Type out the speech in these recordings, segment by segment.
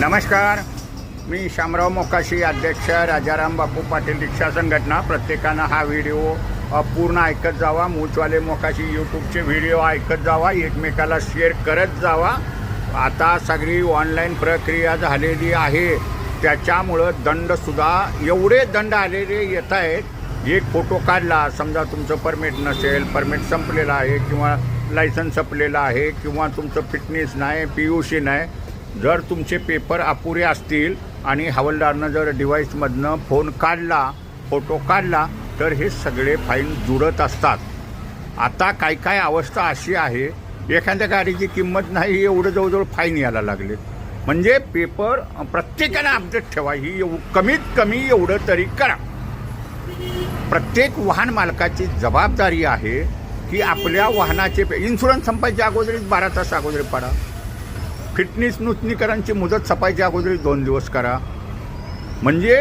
नमस्कार. मी शामराव मोकाशी अध्यक्ष राजाराम बापू पाटील रिक्षा संघटना. प्रत्येकानं हा व्हिडिओ पूर्ण ऐकत जावा. मूचवाले मोकाशी यूट्यूबचे व्हिडिओ ऐकत जावा. एकमेकाला शेअर करत जावा. आता सगळी ऑनलाईन प्रक्रिया झालेली आहे. त्याच्यामुळं दंडसुद्धा एवढे दंड आलेले येत आहेत. एक फोटो काढला समजा तुमचं परमिट नसेल परमिट संपलेलं आहे किंवा लायसन्स संपलेलं आहे किंवा तुमचं फिटनेस नाही पी यू सी नाही जर तुमचे पेपर अपुरे असतील आणि हवालदारनं जर डिव्हाइसमधनं फोन काढला फोटो काढला तर हे सगळे फाईन जुळत असतात. आता काय काय अवस्था अशी आहे एखाद्या गाडीची किंमत नाही एवढं जवळजवळ फाईन यायला लागले. म्हणजे पेपर प्रत्येकानं अपडेट ठेवा ही एव- कमीत कमी एवढं तरी करा. प्रत्येक वाहन मालकाची जबाबदारी आहे की आपल्या वाहनाचे पे- इन्शुरन्स संपायच्या अगोदरच बारा तास अगोदर पडा. फिटनेस नूतनीकरणची मुदत संपायच्या अगोदर दोन दिवस करा. म्हणजे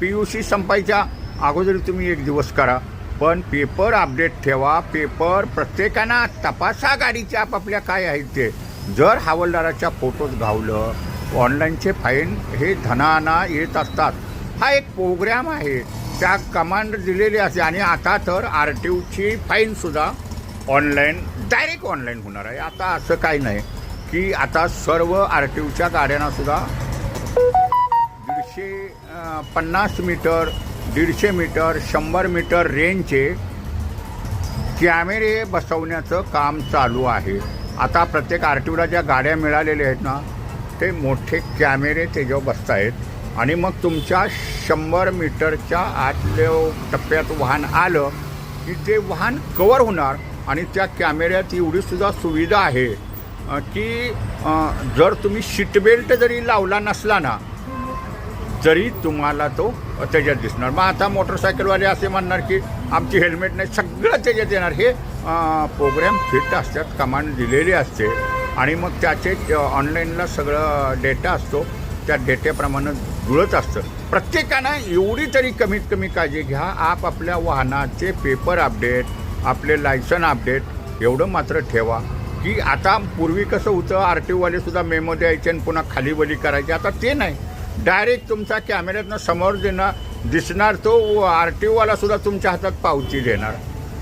पी यू सी संपायच्या अगोदर तुम्ही एक दिवस करा. पण पेपर अपडेट ठेवा. पेपर प्रत्येकानं तपासा गाडीच्या आपापल्या काय आहेत ते. जर हवालदाराच्या फोटोज घावलं ऑनलाईनचे फाईन हे धनाना येत असतात. हा एक प्रोग्रॅम आहे. त्या कमांड दिलेली असते आणि आता तर आर टी ओची फाईनसुद्धा ऑनलाईन डायरेक्ट ऑनलाईन होणार आहे. आता असं काही नाही. की आता सर्व आर टी ओच्या गाड्यांनासुद्धा दीडशे पन्नास मीटर दीडशे मीटर शंभर मीटर रेंजचे कॅमेरे बसवण्याचं काम चालू आहे. आता प्रत्येक आर टी ओला ज्या गाड्या मिळालेल्या आहेत ना ते मोठे कॅमेरे त्याच्यावर बसत आहेत आणि मग तुमच्या शंभर मीटरच्या आतल्या टप्प्यात वाहन आलं की ते वाहन कवर होणार आणि त्या कॅमेऱ्यात एवढीसुद्धा सुविधा आहे. की जर तुम्ही सीटबेल्ट जरी लावला नसला ना जरी तुम्हाला तो त्याच्यात दिसणार. मग आता मोटरसायकलवाले असे म्हणणार की आमची हेल्मेट नाही सगळं त्याच्यात येणार. हे प्रोग्रॅम फिट असतात कमांड दिलेली असते. आणि मग त्याचे ऑनलाईनला सगळं डेटा असतो. त्या डेट्याप्रमाणे जुळत असतं. प्रत्येकानं एवढी तरी कमीत कमी काळजी घ्या. आपापल्या वाहनाचे पेपर अपडेट आपले लायसन अपडेट एवढं मात्र ठेवा. की आता पूर्वी कसं होतं आर टी ओवाले सुद्धा मेमो द्यायचे आणि पुन्हा खाली बली करायचे. आता ते नाही. डायरेक्ट तुमच्या कॅमेऱ्यातनं समोर देणार दिसणार तो आर टी ओवाला सुद्धा तुमच्या हातात पावती देणार.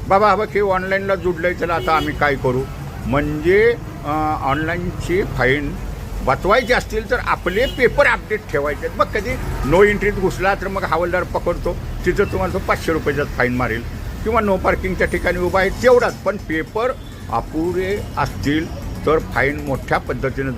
बाबा बाबा की ऑनलाईनला जुडलंय त्याला आता आम्ही काय करू? म्हणजे ऑनलाईनची फाईन वाचवायची असतील तर आपले पेपर अपडेट ठेवायचे आहेत. मग कधी नो एंट्रीत घुसला तर मग हवालदार पकडतो. तिथं तुम्हाला तो पाचशे रुपयाचाच फाईन मारेल. किंवा नो पार्किंगच्या ठिकाणी उभा आहे तेवढाच. पण पेपर अपुरे असतील तर फाईन मोठ्या पद्धतीने